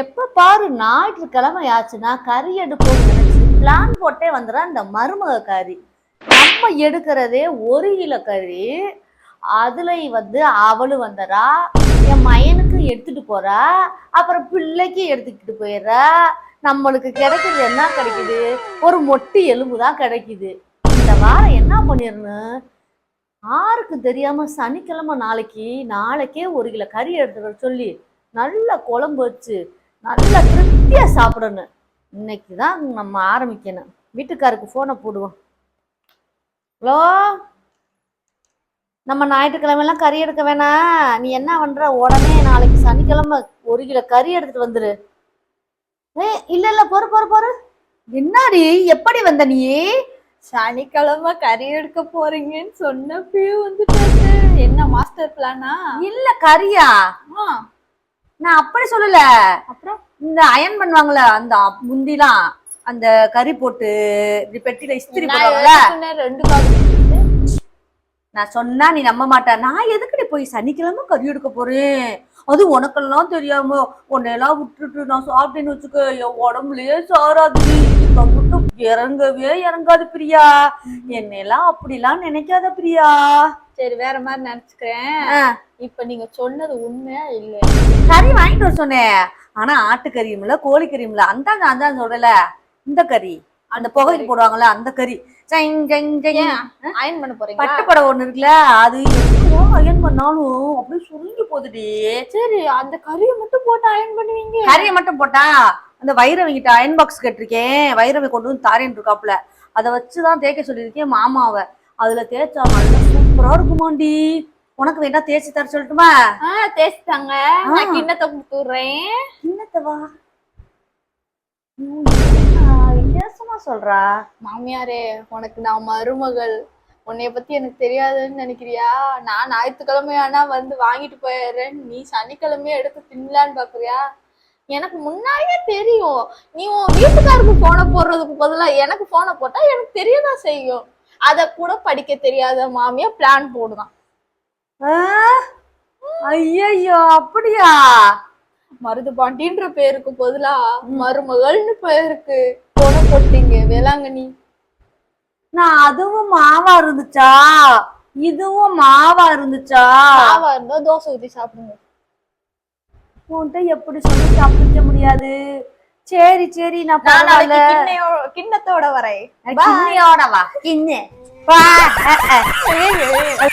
எப்ப பாரு ஞாயிற்றுக்கிழமை ஆச்சுன்னா கறி எடுப்போம் நினைச்சு பிளான் போட்டே வந்துடா இந்த மருமக கறி. நம்ம எடுக்கிறதே ஒரு கிலோ கறி. அதுல வந்து அவளும் வந்துடுறா என் மயனுக்கு எடுத்துட்டு போறா அப்புறம் பிள்ளைக்கு எடுத்துக்கிட்டு போயிடுறா. நம்மளுக்கு கிடைக்கிறது என்ன கிடைக்குது? ஒரு மொட்டி எலும்பு தான் கிடைக்குது. இந்த வாரம் என்ன பண்ணிடணும்? யாருக்கு தெரியாம சனிக்கிழமை நாளைக்கு நாளைக்கே ஒரு கிலோ கறி எடுத்துக்கிற சொல்லி நல்லா குழம்பு வச்சு நல்ல திருப்தியா சாப்பிடணும். இன்னைக்கு தான் நம்ம ஆரம்பிக்கணும். வீட்டுக்காருக்கு ஃபோனை போடுவோம். ஹலோ? நம்ம ஞாயிற்றுக்கிழமைலாம் கறி எடுக்க வேணாம் நீ என்ன பண்ற? உடனே நாளைக்கு சனிக்கிழமை ஒரு கிலோ கறி எடுத்துட்டு வந்துரு. ஏ இல்ல இல்ல பொறு பொறு பொறு. என்னடி? எப்படி வந்த நீ? சனிக்கிழமை கறி எடுக்க போறீங்கன்னு சொன்னப்பயே வந்துட்டாங்க என்ன மாஸ்டர் பிளானா இல்ல கறியா? நான் அப்படி சொல்லல. அப்புறம்? இந்த அயன் பண்ணுவாங்கல்ல அந்த முந்திலாம் அந்த கறி போட்டு இப்படி பெட்டில இஸ்திரி நான் போடுவாங்கல்ல. ரெண்டு நான் சொன்னா நீ நம்ப மாட்ட. நான் எதுக்குடி போய் சனிக்கிழமை கறி எடுக்க போறேன்? அது உனக்கெல்லாம் தெரியாம உன்னையெல்லாம் விட்டுட்டு நான் சாப்பிட்டேன்னு வச்சுக்க என் உடம்புலயே சாராது. மட்டும் இறங்கவே இறங்காது பிரியா. என்னையெல்லாம் அப்படிலாம் நினைக்காத பிரியா. சரி வேற மாதிரி நினைச்சுக்கிறேன். இப்ப நீங்க சொன்னது உண்மையா இல்ல? கறி வாங்கிட்டு வர சொன்னேன் ஆனா ஆட்டுக்கறியும் இல்ல கோழிக்கறியும் இல்ல. அந்த அந்த அந்த சொல்லல இந்த கறி. அந்த புகைக்கு போடுவாங்கல்ல அந்த கறி. அயன் பண்ண போறீங்களா? பட்டு படம் ஒண்ணு இருக்குல்ல அது அயன் பண்ணாலும் அப்படியே சுருங்கி போகுதுடி. சரி அந்த கறியை மட்டும் போட்டு அயன் பண்ணுவீங்க. கறியை மட்டும் போட்டா அந்த வைரவி கிட்ட அயன் பாக்ஸ் கேட்டிருக்கேன். வைரவி கொண்டு வந்து தாரேன் இருக்காப்புல. அதை வச்சுதான் தேய்க்க சொல்லியிருக்கேன் மாமாவை. அதுல தேய்ச்சா நல்லா சூப்பரா இருக்குமாண்டி? உனக்கு வேணா தேய்ச்சி தர சொல்லட்டுமா? தேய்ச்சிட்டாங்க. நான் கிண்ணத்தை கொடுத்து விடுறேன். என்னத்தவா வித்தியாசமா சொல்றா? மாமியாரே உனக்கு நான் மருமகள். உன்னைய பத்தி எனக்கு தெரியாதுன்னு நினைக்கிறியா? நான் ஞாயிற்றுக்கிழமை ஆனா வந்து வாங்கிட்டு போயிடுறேன். நீ சனிக்கிழமையே எடுத்து தின்னலான்னு பாக்குறியா? எனக்கு முன்னாடியே தெரியும். நீ உன் வீட்டுக்காருக்கு போனை போடுறதுக்கு பதிலா எனக்கு போனை போட்டா எனக்கு தெரியதான் செய்யும். அத கூட படிக்க தெரியாத மாமியா பிளான் போடுதான். ஐயோ அப்படியா? மருது பாண்டின்ற பேருக்கு பதிலா மருமகள்னு பேருக்கு. போனை போட்டீங்க வேளாங்கண்ணி. நான் அதுவும் மாவா இருந்துச்சா? இதுவும் மாவா இருந்துச்சா? மாவா இருந்தா தோசை ஊத்தி சாப்பிடுங்க. உன்கிட்ட எப்படி சொல்லி தப்பிக்க முடியாது? சரி சரி நான் பரவாயில்ல. கிண்ணத்தோட வரேன். கிண்ணியோட வா கிண்ணு.